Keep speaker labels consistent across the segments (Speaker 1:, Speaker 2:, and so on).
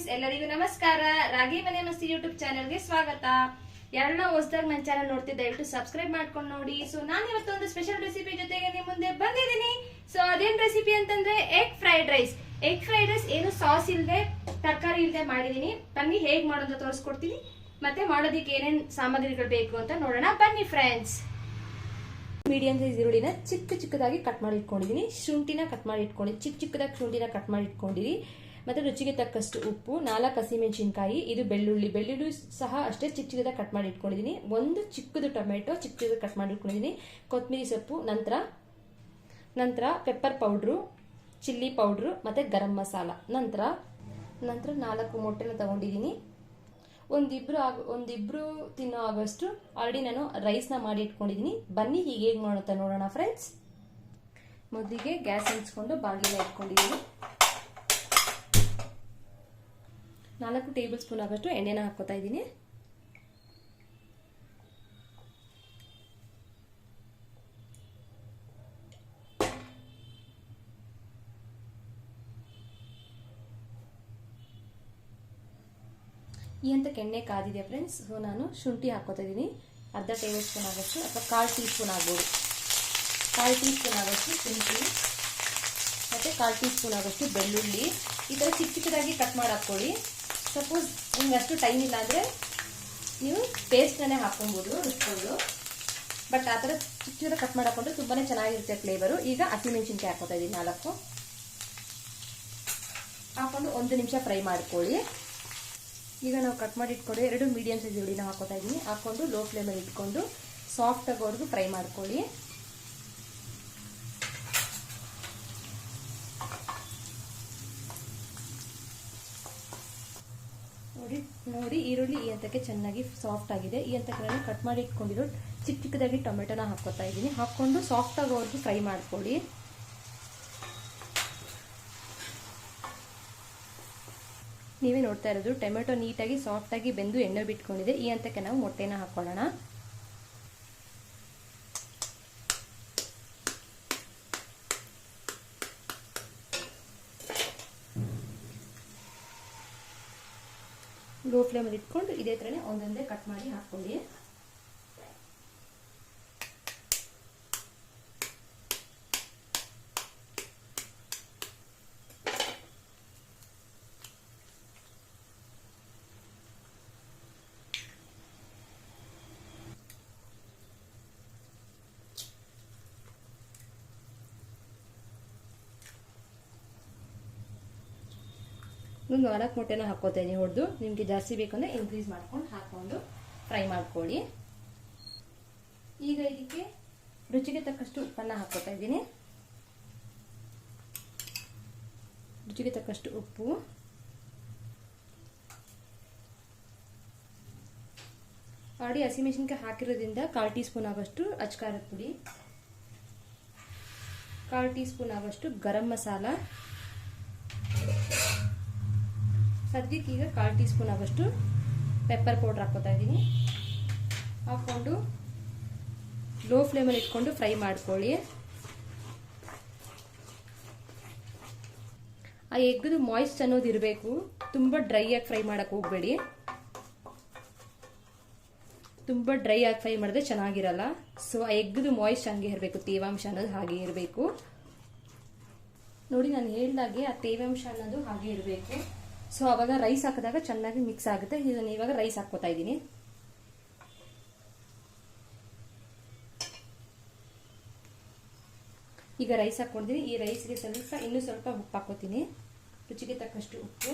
Speaker 1: Friends ಎಲ್ಲರಿಗೂ ನಮಸ್ಕಾರ. ರಾಗಿ ಮನೆ ಮಸ್ತಿ ಯೂಟ್ಯೂಬ್ ಚಾನೆಲ್ಗೆ ಸ್ವಾಗತ. ಯಾರನ್ನ ಹೊಸದಾಗಿ ನನ್ನ ಚಾನಲ್ ನೋಡ್ತಿದ್ದ, ದಯವಿಟ್ಟು ಸಬ್ಸ್ಕ್ರೈಬ್ ಮಾಡ್ಕೊಂಡು ನೋಡಿ. ಸೊ ನಾನು ಇವತ್ತೊಂದು ಸ್ಪೆಷಲ್ ರೆಸಿಪಿ ಜೊತೆಗೆ ನಿಮ್ಮ ಮುಂದೆ ಬಂದಿದ್ದೀನಿ. ಸೊ ಅದೇನ್ ರೆಸಿಪಿ ಅಂತಂದ್ರೆ egg fried rice egg fried rice ಏನು ಸಾಸ್ ಇಲ್ಲದೆ ತರಕಾರಿ ಇಲ್ಲದೆ ಮಾಡಿದ್ದೀನಿ ಬನ್ನಿ, ಹೇಗ್ ಮಾಡೋದು ತೋರಿಸ್ಕೊಡ್ತೀನಿ. ಮತ್ತೆ ಮಾಡೋದಕ್ಕೆ ಏನೇನ್ ಸಾಮಗ್ರಿಗಳು ಬೇಕು ಅಂತ ನೋಡೋಣ. ಬನ್ನಿ ಫ್ರೆಂಡ್ಸ್ ಮೀಡಿಯಂ ಸೈಜ್ ಈರುಳ್ಳಿನ ಚಿಕ್ಕ ಚಿಕ್ಕದಾಗಿ ಕಟ್ ಮಾಡಿ ಇಟ್ಕೊಂಡಿದ್ದೀನಿ ಶುಂಠಿನ ಕಟ್ ಮಾಡಿ ಇಟ್ಕೊಂಡಿದ್ದೀನಿ ಚಿಕ್ಕ ಚಿಕ್ಕದಾಗಿ ಶುಂಠಿನ ಕಟ್ ಮಾಡಿ ಇಟ್ಕೊಂಡಿರಿ ಮತ್ತೆ ರುಚಿಗೆ ತಕ್ಕಷ್ಟು ಉಪ್ಪು, ನಾಲ್ಕು ಹಸಿಮೆಣಸಿನ್ಕಾಯಿ, ಇದು ಬೆಳ್ಳುಳ್ಳಿ. ಬೆಳ್ಳುಳ್ಳಿ ಸಹ ಅಷ್ಟೇ ಚಿಕ್ಕ ಚಿಕ್ಕದಾಗಿ ಕಟ್ ಮಾಡಿ ಇಟ್ಕೊಂಡಿದ್ದೀನಿ. ಒಂದು ಚಿಕ್ಕದು ಟೊಮೆಟೊ ಚಿಕ್ಕ ಚಿಕ್ಕದಾಗಿ ಕಟ್ ಮಾಡಿ ಇಟ್ಕೊಂಡಿದ್ದೀನಿ. ಕೊತ್ತಂಬರಿ ಸೊಪ್ಪು, ನಂತರ ನಂತರ ಪೆಪ್ಪರ್ ಪೌಡ್ರು ಚಿಲ್ಲಿ ಪೌಡ್ರು ಮತ್ತೆ ಗರಂ ಮಸಾಲ. ನಂತರ ನಂತರ ನಾಲ್ಕು ಮೊಟ್ಟೆನ ತಗೊಂಡಿದ್ದೀನಿ. ಒಂದಿಬ್ರು ಆಗ, ಒಂದಿಬ್ರು ತಿನ್ನೋ ಆಗೋಷ್ಟು ಆಲ್ರೆಡಿ ನಾನು ರೈಸ್ನ ಮಾಡಿ ಇಟ್ಕೊಂಡಿದ್ದೀನಿ. ಬನ್ನಿ ಹೀಗೆ ಹೇಗೆ ಮಾಡುತ್ತಾ ನೋಡೋಣ ಫ್ರೆಂಡ್ಸ್ ಮೊದಲಿಗೆ ಗ್ಯಾಸ್ ಹಂಚ್ಕೊಂಡು ಬಾಗಿಲ ಇಟ್ಕೊಂಡಿದ್ದೀನಿ ನಾಲ್ಕು ಟೇಬಲ್ ಸ್ಪೂನ್ ಆಗೋಷ್ಟು ಎಣ್ಣೆನ ಹಾಕೋತಾ ಇದ್ದೀನಿ. ಈ ಅಂತ ಎಣ್ಣೆ ಕಾದಿದೆ ಫ್ರೆಂಡ್ಸ್ ಸೊ ನಾನು ಶುಂಠಿ ಹಾಕೋತಾ ಇದ್ದೀನಿ. ಅರ್ಧ ಟೇಬಲ್ ಸ್ಪೂನ್ ಆಗೋಷ್ಟು, ಅಥವಾ ಕಾಲು ಟೀ ಸ್ಪೂನ್ ಆಗ್ಬೋದು. ಕಾಲು ಟೀ ಸ್ಪೂನ್ ಆಗೋಷ್ಟು ಶುಂಠಿ, ಮತ್ತು ಕಾಲು ಟೀ ಸ್ಪೂನ್ ಆಗೋಷ್ಟು ಬೆಳ್ಳುಳ್ಳಿ. ಈ ಥರ ಚಿಕ್ಕ ಚಿಕ್ಕದಾಗಿ ಕಟ್ ಮಾಡಿ ಹಾಕ್ಕೊಳ್ಳಿ. ಸಪೋಸ್ ನಿಮ್ಗೆ ಅಷ್ಟು ಟೈಮ್ ಇಲ್ಲ ಅಂದರೆ ನೀವು ಪೇಸ್ಟನ್ನೇ ಹಾಕೊಬೋದು ರುಚ್ಕೊಂಡು ಬಟ್ ಆ ಥರ ಚಿಕ್ಕ ಚಿಕ್ಕ ಕಟ್ ಮಾಡಿಕೊಂಡು ತುಂಬಾ ಚೆನ್ನಾಗಿರುತ್ತೆ ಫ್ಲೇವರು ಈಗ ಹಸಿಮೆಣಸಿನ್ಕಾಯಿ ಹಾಕೋತಾ ಇದ್ದೀನಿ ನಾಲ್ಕು. ಹಾಕೊಂಡು ಒಂದು ನಿಮಿಷ ಫ್ರೈ ಮಾಡ್ಕೊಳ್ಳಿ. ಈಗ ನಾವು ಕಟ್ ಮಾಡಿ ಇಟ್ಕೊಂಡು ಎರಡು ಮೀಡಿಯಮ್ ಸೈಜ್ ಹುಳಿನ ಹಾಕೋತಾ ಇದ್ದೀನಿ ಹಾಕೊಂಡು ಲೋ ಫ್ಲೇಮಲ್ಲಿ ಇಟ್ಕೊಂಡು ಸಾಫ್ಟ್ ಆಗೋವರೆಗೂ ಫ್ರೈ ಮಾಡ್ಕೊಳ್ಳಿ ನೋಡಿ ನೋಡಿ ಈರುಳ್ಳಿ ಈ ಹಂತಕ್ಕೆ ಚೆನ್ನಾಗಿ ಸಾಫ್ಟ್ ಆಗಿದೆ. ಈ ಹಂತಕ್ಕೆ ಕಟ್ ಮಾಡಿ ಇಟ್ಕೊಂಡಿರೋ ಚಿಕ್ಕ ಚಿಕ್ಕದಾಗಿ ಟೊಮೆಟೊನ ಹಾಕ್ಕೊತಾ ಇದ್ದೀನಿ. ಹಾಕ್ಕೊಂಡು ಸಾಫ್ಟ್ ಆಗೋವರೆಗೂ ಫ್ರೈ ಮಾಡ್ಕೊಳ್ಳಿ. ನೀವೇ ನೋಡ್ತಾ ಇರೋದು ಟೊಮೆಟೊ ನೀಟಾಗಿ ಸಾಫ್ಟಾಗಿ ಬೆಂದು ಎಣ್ಣೆ ಬಿಟ್ಕೊಂಡಿದೆ. ಈ ಹಂತಕ್ಕೆ ನಾವು ಮೊಟ್ಟೆನ ಹಾಕೊಳ್ಳೋಣ. ಲೋ ಫ್ಲೇಮಲ್ಲಿ ಇಟ್ಕೊಂಡು ಇದೇ ಥರನೇ ಒಂದೊಂದೇ ಕಟ್ ಮಾಡಿ ಹಾಕ್ಕೊಳ್ಳಿ ಒಂದು ನಾಲ್ಕು ಮೊಟ್ಟೆನ ಹಾಕೋತಾ ಇದ್ದೀನಿ ಹೊಡೆದು ನಿಮಗೆ ಜಾಸ್ತಿ ಬೇಕಂದ್ರೆ ಇನ್ಕ್ರೀಸ್ ಮಾಡ್ಕೊಂಡು ಹಾಕೊಂಡು ಫ್ರೈ ಮಾಡ್ಕೊಳ್ಳಿ. ಈಗ ಇದಕ್ಕೆ ರುಚಿಗೆ ತಕ್ಕಷ್ಟು ಉಪ್ಪನ್ನು ಹಾಕೋತಾ ಇದ್ದೀನಿ ರುಚಿಗೆ ತಕ್ಕಷ್ಟು ಉಪ್ಪು. ಆಡಿ ಹಸಿಮೆಣಸಿನ್ಕಾಯಿ ಹಾಕಿರೋದ್ರಿಂದ ಕಾಲು ಟೀ ಸ್ಪೂನ್ ಆಗೋಷ್ಟು ಅಚ್ಕಾರದ ಪುಡಿ, ಕಾಲು ಟೀ ಸ್ಪೂನ್ ಆಗೋಷ್ಟು ಗರಂ ಮಸಾಲ ಸದ್ಯಕ್ಕೆ ಈಗ ಕಾಲು ಟೀ ಸ್ಪೂನ್ ಆಗೋಷ್ಟು ಪೆಪ್ಪರ್ ಪೌಡ್ರ್ ಹಾಕೋತಾ ಇದ್ದೀನಿ. ಹಾಕ್ಕೊಂಡು ಲೋ ಫ್ಲೇಮಲ್ಲಿ ಇಟ್ಕೊಂಡು ಫ್ರೈ ಮಾಡ್ಕೊಳ್ಳಿ. ಆ ಎಗ್ದು ಮಾಯ್ಸ್ಟ್ ಅನ್ನೋದು ಇರಬೇಕು. ತುಂಬ ಡ್ರೈ ಆಗಿ ಫ್ರೈ ಮಾಡೋಕ್ಕೆ ಹೋಗಬೇಡಿ. ತುಂಬ ಡ್ರೈ ಆಗಿ ಫ್ರೈ ಮಾಡಿದ್ರೆ ಚೆನ್ನಾಗಿರಲ್ಲ. ಸೊ ಆ ಎಗ್ದು ಮಾಯ್ಸ್ಟ್ ಹಂಗೆ ಇರಬೇಕು, ತೇವಾಂಶ ಅನ್ನೋದು ಹಾಗೆ ಇರಬೇಕು. ನೋಡಿ, ನಾನು ಹೇಳ್ದಾಗೆ ಆ ತೇವಾಂಶ ಅನ್ನೋದು ಹಾಗೆ ಇರಬೇಕು. ಸೊ ಅವಾಗ ರೈಸ್ ಹಾಕಿದಾಗ ಚೆನ್ನಾಗಿ ಮಿಕ್ಸ್ ಆಗುತ್ತೆ. ಇದನ್ನು ಇವಾಗ ರೈಸ್ ಹಾಕೋತಾ ಇದ್ದೀನಿ. ಈಗ ರೈಸ್ ಹಾಕೊಂಡಿದ್ದೀನಿ ಈ ರೈಸ್ಗೆ ಸ್ವಲ್ಪ, ಇನ್ನೂ ಸ್ವಲ್ಪ ಉಪ್ಪು ಹಾಕೋತೀನಿ ರುಚಿಗೆ ತಕ್ಕಷ್ಟು ಉಪ್ಪು.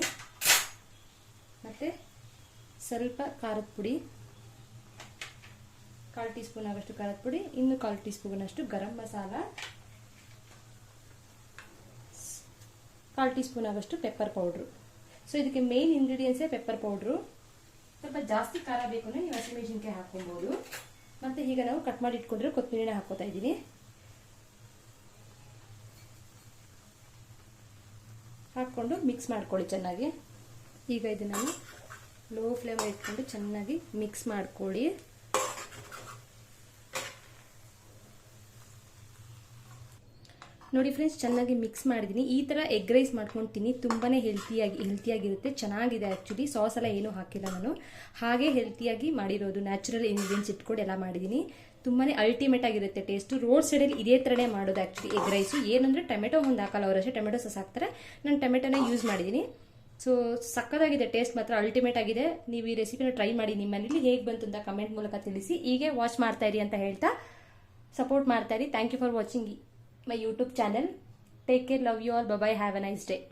Speaker 1: ಮತ್ತು ಸ್ವಲ್ಪ ಖಾರದ ಪುಡಿ. ಕಾಲು ಟೀ ಸ್ಪೂನ್ ಆಗೋಷ್ಟು ಖಾರದ ಪುಡಿ. ಇನ್ನು ಕಾಲು ಟೀ ಸ್ಪೂನಷ್ಟು ಗರಂ ಮಸಾಲ. ಕಾಲು ಟೀ ಸ್ಪೂನ್ ಆಗೋಷ್ಟು ಪೆಪ್ಪರ್ ಪೌಡ್ರು. ಸೊ ಇದಕ್ಕೆ ಮೇನ್ ಇಂಗ್ರೀಡಿಯೆಂಟ್ಸೇ ಪೆಪ್ಪರ್ ಪೌಡ್ರು ಸ್ವಲ್ಪ ಜಾಸ್ತಿ ಖಾರ ಬೇಕು ಅಂದರೆ ನೀವು ಹಸಿಮೆಣಸಿನ್ಕಾಯಿ ಹಾಕೊಬೋದು ಮತ್ತು ಈಗ ನಾವು ಕಟ್ ಮಾಡಿ ಇಟ್ಕೊಂಡಿರೋ ಕೊತ್ತಂಬರಿನ ಹಾಕೋತಾ ಇದ್ದೀನಿ. ಹಾಕ್ಕೊಂಡು ಮಿಕ್ಸ್ ಮಾಡ್ಕೊಳ್ಳಿ ಚೆನ್ನಾಗಿ. ಈಗ ಇದನ್ನು ಲೋ ಫ್ಲೇಮ್ ಇಟ್ಕೊಂಡು ಚೆನ್ನಾಗಿ ಮಿಕ್ಸ್ ಮಾಡ್ಕೊಳ್ಳಿ. ನೋಡಿ ಫ್ರೆಂಡ್ಸ್ ಚೆನ್ನಾಗಿ ಮಿಕ್ಸ್ ಮಾಡಿದ್ದೀನಿ ಈ ಥರ ಎಗ್ ರೈಸ್ ಮಾಡ್ಕೊತೀನಿ. ತುಂಬಾ ಹೆಲ್ತಿಯಾಗಿ ಹೆಲ್ತಿಯಾಗಿರುತ್ತೆ ಚೆನ್ನಾಗಿದೆ ಆ್ಯಕ್ಚುಲಿ ಸಾಸ್ ಎಲ್ಲ ಏನೂ ಹಾಕಿಲ್ಲ ನಾನು. ಹಾಗೆ ಹೆಲ್ತಿಯಾಗಿ ಮಾಡಿರೋದು. ನ್ಯಾಚುರಲ್ ಇಂಗ್ರೀಡಿಯೆಂಟ್ಸ್ ಇಟ್ಕೊಂಡು ಎಲ್ಲ ಮಾಡಿದ್ದೀನಿ ತುಂಬಾ ಅಲ್ಟಿಮೇಟ್ ಆಗಿರುತ್ತೆ ಟೇಸ್ಟು ರೋಡ್ ಸೈಡಲ್ಲಿ ಇದೇ ಥರನೇ ಮಾಡೋದು ಆ್ಯಕ್ಚುಲಿ ಎಗ್ ರೈಸು ಏನಂದರೆ ಟೊಮೆಟೊ ಒಂದು ಹಾಕಲ್ಲ. ಅವರಷ್ಟೇ ಟೊಮೆಟೊ ಸಾಸ್ ಹಾಕ್ತಾರೆ. ನಾನು ಟೊಮೆಟೊನೇ ಯೂಸ್ ಮಾಡಿದ್ದೀನಿ ಸೊ ಸಕ್ಕದಾಗಿದೆ ಟೇಸ್ಟ್ ಮಾತ್ರ. ಅಲ್ಟಿಮೇಟ್ ಆಗಿದೆ. ನೀವು ಈ ರೆಸಿಪಿನ ಟ್ರೈ ಮಾಡಿ ನಿಮ್ಮ ಮನೇಲಿ ಹೇಗೆ ಬಂತು ಅಂತ ಕಮೆಂಟ್ ಮೂಲಕ ತಿಳಿಸಿ. ಹೀಗೆ ವಾಚ್ ಮಾಡ್ತಾ ಇರಿ ಅಂತ ಹೇಳ್ತಾ ಸಪೋರ್ಟ್ ಮಾಡ್ತಾ thank you for watching my YouTube channel. Take care, love you all. Bye bye. Have a nice day.